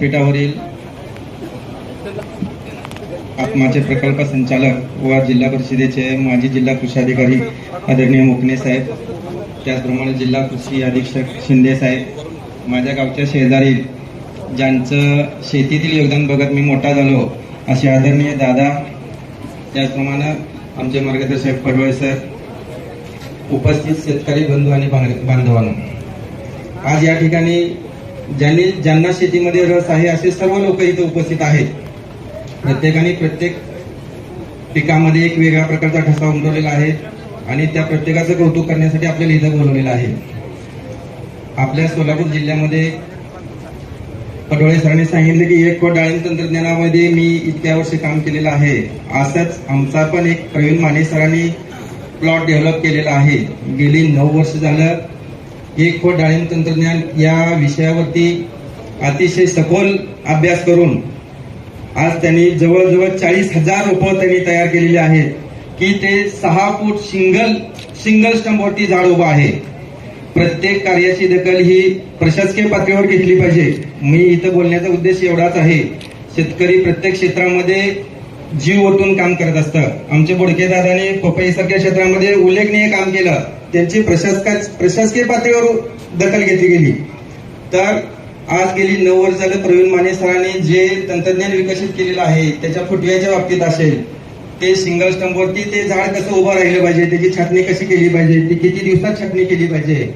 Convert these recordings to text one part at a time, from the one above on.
पीठावरील आत्माचे प्रकल्प संचालक व जिल्हा परिषदेचे माजी जिल्हा कृषी अधिकारी आदरणीय मुकणे साहेब त्याचप्रमाणे जिल्हा कृषी अधीक्षक शिंदे साहेब माझ्या गावच्या शेजारी ज्यांचं शेतीतील योगदान बघत मी मोठा झालो असे आदरणीय दादा त्याचप्रमाणे आमचे मार्गदर्शक पडवळे सर उपस्थित शेतकरी बंधू आणि बांध- बांधवांनो. आज या ठिकाणी ज्यांनी ज्यांना शेतीमध्ये रस आहे असे सर्व लोक इथे उपस्थित आहेत. प्रत्येकाने प्रत्येक पिकामध्ये एक वेगळ्या प्रकारचा ठसा उमटवलेला आहे आणि त्या प्रत्येकाचं कौतुक करण्यासाठी आपल्याला इथं बोलवलेलं आहे. आपल्या सोलापूर जिल्ह्यामध्ये पडोळे सरांनी सांगितलं की एक कोट डाळिंब तंत्रज्ञानामध्ये मी इतक्या वर्षी काम केलेलं आहे. असंच आमचा पण एक प्रवीण माने सरांनी प्लॉट डेव्हलप केलेला आहे. गेली नऊ वर्ष झालं एक खोट डाळिंब तंत्रज्ञान या विषयावरती अतिशय सखोल अभ्यास करून आज त्यांनी जवळजवळ चाळीस हजार रोपं त्यांनी तयार केलेली आहेत की ते सहा फूट सिंगल सिंगल स्टंपवरती झाड उभं आहे. प्रत्येक कार्याची दखल ही प्रशासकीय पातळीवर घेतली पाहिजे. मी इथं बोलण्याचा उद्देश एवढाच आहे. शेतकरी प्रत्येक क्षेत्रामध्ये जीव ओतून काम करत असतं. आमचे बोडके पपई सारख्या क्षेत्रामध्ये उल्लेखनीय काम केलं. त्यांची प्रशासका प्रशासकीय पातळीवर दखल घेतली गेली. तर आज गेली नऊ वर्ष झालं प्रवीण माने सरांनी जे तंत्रज्ञान विकसित केलेलं आहे त्याच्या फुटव्याच्या बाबतीत असेल ते सिंगल स्टंपवरती ते झाड कसं उभं राहिलं पाहिजे त्याची छाटणी कशी केली पाहिजे ती किती दिवसात छाटणी केली पाहिजे.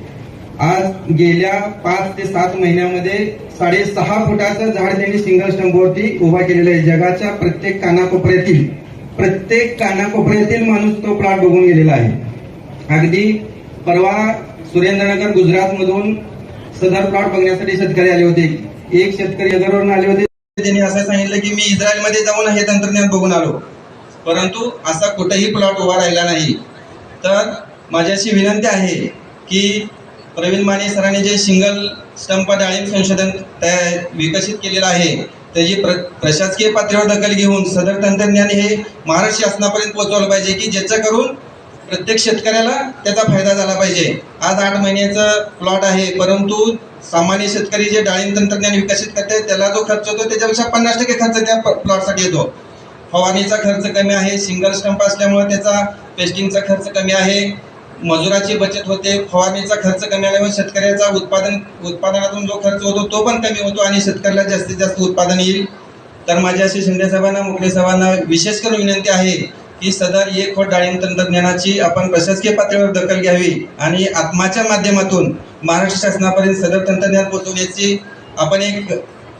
आज गेल्या पाच ते सात महिन्यामध्ये साडेसहा फुटाचं झाड त्यांनी सिंगल स्टंपवरती उभा केलेलं आहे. जगाच्या प्रत्येक कानाकोपऱ्यातील प्रत्येक कानाकोपऱ्यातील माणूस तो प्लॉट बघून गेलेला आहे. अगदी परवा सुरेंद्रनगर गुजरात मधून सदर प्लॉट बघण्यासाठी शेतकरी आले होते. एक शेतकरी अगरवरून आले होते. त्यांनी असं सांगितलं की मी इस्रायलमध्ये जाऊन हे तंत्रज्ञान बघून आलो. परंतु असा कुठेही प्लॉट उभा राहिला नाही. तर माझ्याशी विनंती आहे की प्रवीण माने सरांनी जे सिंगल स्टंप डाळिंब संशोधन तया- विकसित केलेलं आहे त्याची प्र प्रशासकीय पातळीवर दखल घेऊन सदर तंत्रज्ञान हे महाराष्ट्र शासनापर्यंत पोहोचवलं पाहिजे की ज्याचं करून प्रत्येक शेतकऱ्याला त्याचा फायदा झाला पाहिजे. आज आठ महिन्याचं प्लॉट आहे परंतु सामान्य शेतकरी जे डाळिंब तंत्रज्ञान विकसित करते त्याला जो खर्च होतो त्याच्यापेक्षा पन्नास टक्के खर्च त्या प्लॉटसाठी येतो. फवारणीचा खर्च कमी आहे सिंगल स्टंप असल्यामुळे त्याचा पेस्टिंगचा खर्च कमी आहे. मजुराची बचत होते फवारणीचा खर्च कमी आल्यामुळे शेतकऱ्याचा उत्पादन उत्पादनातून जो खर्च होतो तो पण कमी होतो आणि शेतकऱ्याला जास्तीत जास्त उत्पादन येईल. तर माझ्या अशी शिंदे साहेबांना मुकडे साहेबांना विशेष करून विनंती आहे की सदर एक खोट डाळिंब तंत्रज्ञानाची आपण प्रशासकीय पातळीवर दखल घ्यावी आणि आत्माच्या माध्यमातून महाराष्ट्र शासनापर्यंत सदर तंत्रज्ञान पोहोचवण्याची आपण एक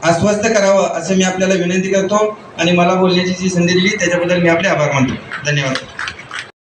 आश्वस्त करावं असं मी आपल्याला विनंती करतो. आणि मला बोलण्याची जी संधी दिली त्याच्याबद्दल मी आपले आभार मानतो. धन्यवाद.